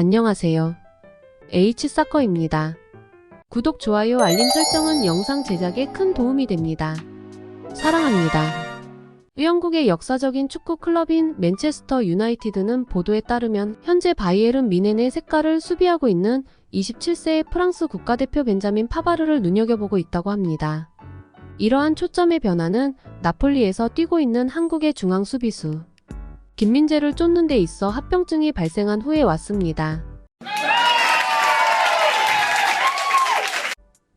안녕하세요. H사커입니다. 구독, 좋아요, 알림 설정은 영상 제작에 큰 도움이 됩니다. 사랑합니다. 영국의 역사적인 축구 클럽인 맨체스터 유나이티드는 보도에 따르면 현재 바이에른 미넨의 색깔을 수비하고 있는 27세의 프랑스 국가대표 벤자민 파바르를 눈여겨보고 있다고 합니다. 이러한 초점의 변화는 나폴리에서 뛰고 있는 한국의 중앙 수비수 김민재를 쫓는 데 있어 합병증이 발생한 후에 왔습니다.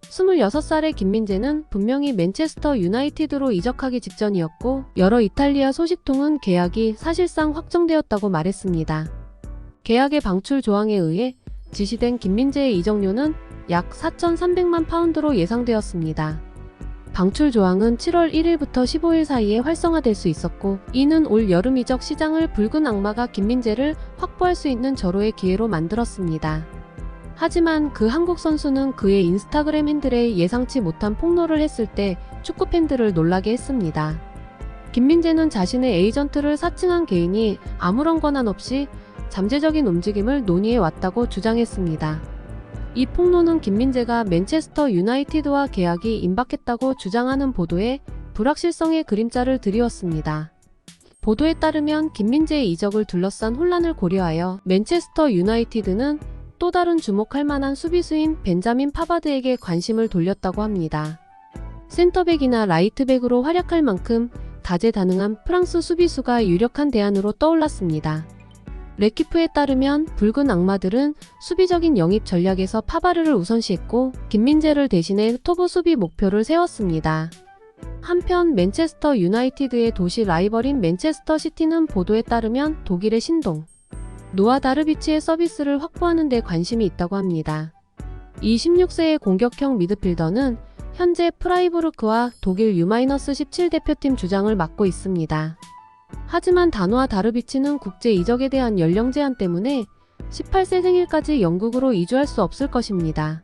26살의 김민재는 분명히 맨체스터 유나이티드로 이적하기 직전이었고 여러 이탈리아 소식통은 계약이 사실상 확정되었다고 말했습니다. 계약의 방출 조항에 의해 지시된 김민재의 이적료는 약 4,300만 파운드로 예상되었습니다. 방출 조항은 7월 1일부터 15일 사이에 활성화될 수 있었고 이는 올 여름 이적 시장을 붉은 악마가 김민재를 확보할 수 있는 절호의 기회로 만들었습니다. 하지만 그 한국 선수는 그의 인스타그램 핸들에 예상치 못한 폭로를 했을 때 축구 팬들을 놀라게 했습니다. 김민재는 자신의 에이전트를 사칭한 개인이 아무런 권한 없이 잠재적인 움직임을 논의해 왔다고 주장했습니다. 이 폭로는 김민재가 맨체스터 유나이티드와 계약이 임박했다고 주장하는 보도에 불확실성의 그림자를 드리웠습니다. 보도에 따르면 김민재의 이적을 둘러싼 혼란을 고려하여 맨체스터 유나이티드는 또 다른 주목할 만한 수비수인 벤자민 파바드에게 관심을 돌렸다고 합니다. 센터백이나 라이트백으로 활약할 만큼 다재다능한 프랑스 수비수가 유력한 대안으로 떠올랐습니다. 레키프에 따르면 붉은 악마들은 수비적인 영입 전략에서 파바르를 우선시했고 김민재를 대신해 토브 수비 목표를 세웠습니다. 한편 맨체스터 유나이티드의 도시 라이벌인 맨체스터 시티는 보도에 따르면 독일의 신동 노아 다르비치의 서비스를 확보하는 데 관심이 있다고 합니다. 26세의 공격형 미드필더는 현재 프라이부르크와 독일 U-17 대표팀 주장을 맡고 있습니다. 하지만 다노아 다르비치는 국제 이적에 대한 연령 제한 때문에 18세 생일까지 영국으로 이주할 수 없을 것입니다.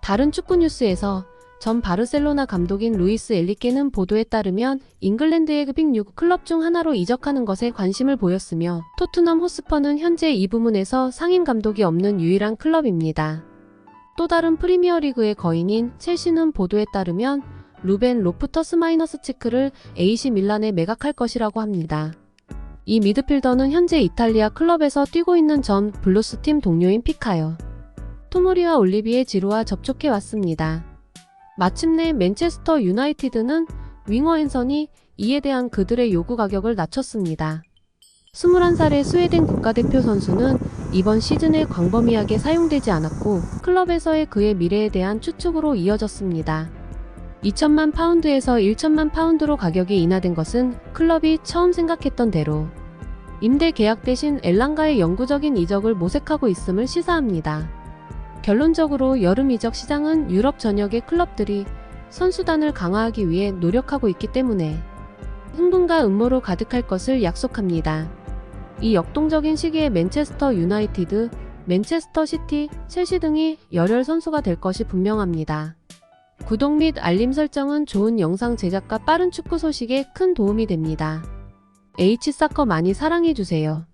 다른 축구 뉴스에서 전 바르셀로나 감독인 루이스 엘리케는 보도에 따르면 잉글랜드의 빅6 클럽 중 하나로 이적하는 것에 관심을 보였으며 토트넘 호스퍼는 현재 이 부문에서 상임 감독이 없는 유일한 클럽입니다. 또 다른 프리미어리그의 거인인 첼시는 보도에 따르면 루벤 로프터스 마이너스 치크를 AC 밀란에 매각할 것이라고 합니다. 이 미드필더는 현재 이탈리아 클럽에서 뛰고 있는 전 블루스 팀 동료인 피카요. 토모리와 올리비에 지루와 접촉해 왔습니다. 마침내 맨체스터 유나이티드는 윙어 앤선이 이에 대한 그들의 요구 가격을 낮췄습니다. 21살의 스웨덴 국가대표 선수는 이번 시즌에 광범위하게 사용되지 않았고 클럽에서의 그의 미래에 대한 추측으로 이어졌습니다. 2천만 파운드에서 1천만 파운드로 가격이 인하된 것은 클럽이 처음 생각했던 대로 임대 계약 대신 엘랑가의 영구적인 이적을 모색하고 있음을 시사합니다. 결론적으로 여름 이적 시장은 유럽 전역의 클럽들이 선수단을 강화하기 위해 노력하고 있기 때문에 흥분과 음모로 가득할 것을 약속합니다. 이 역동적인 시기에 맨체스터 유나이티드, 맨체스터 시티, 첼시 등이 열혈 선수가 될 것이 분명합니다. 구독 및 알림 설정은 좋은 영상 제작과 빠른 축구 소식에 큰 도움이 됩니다. H사커 많이 사랑해주세요.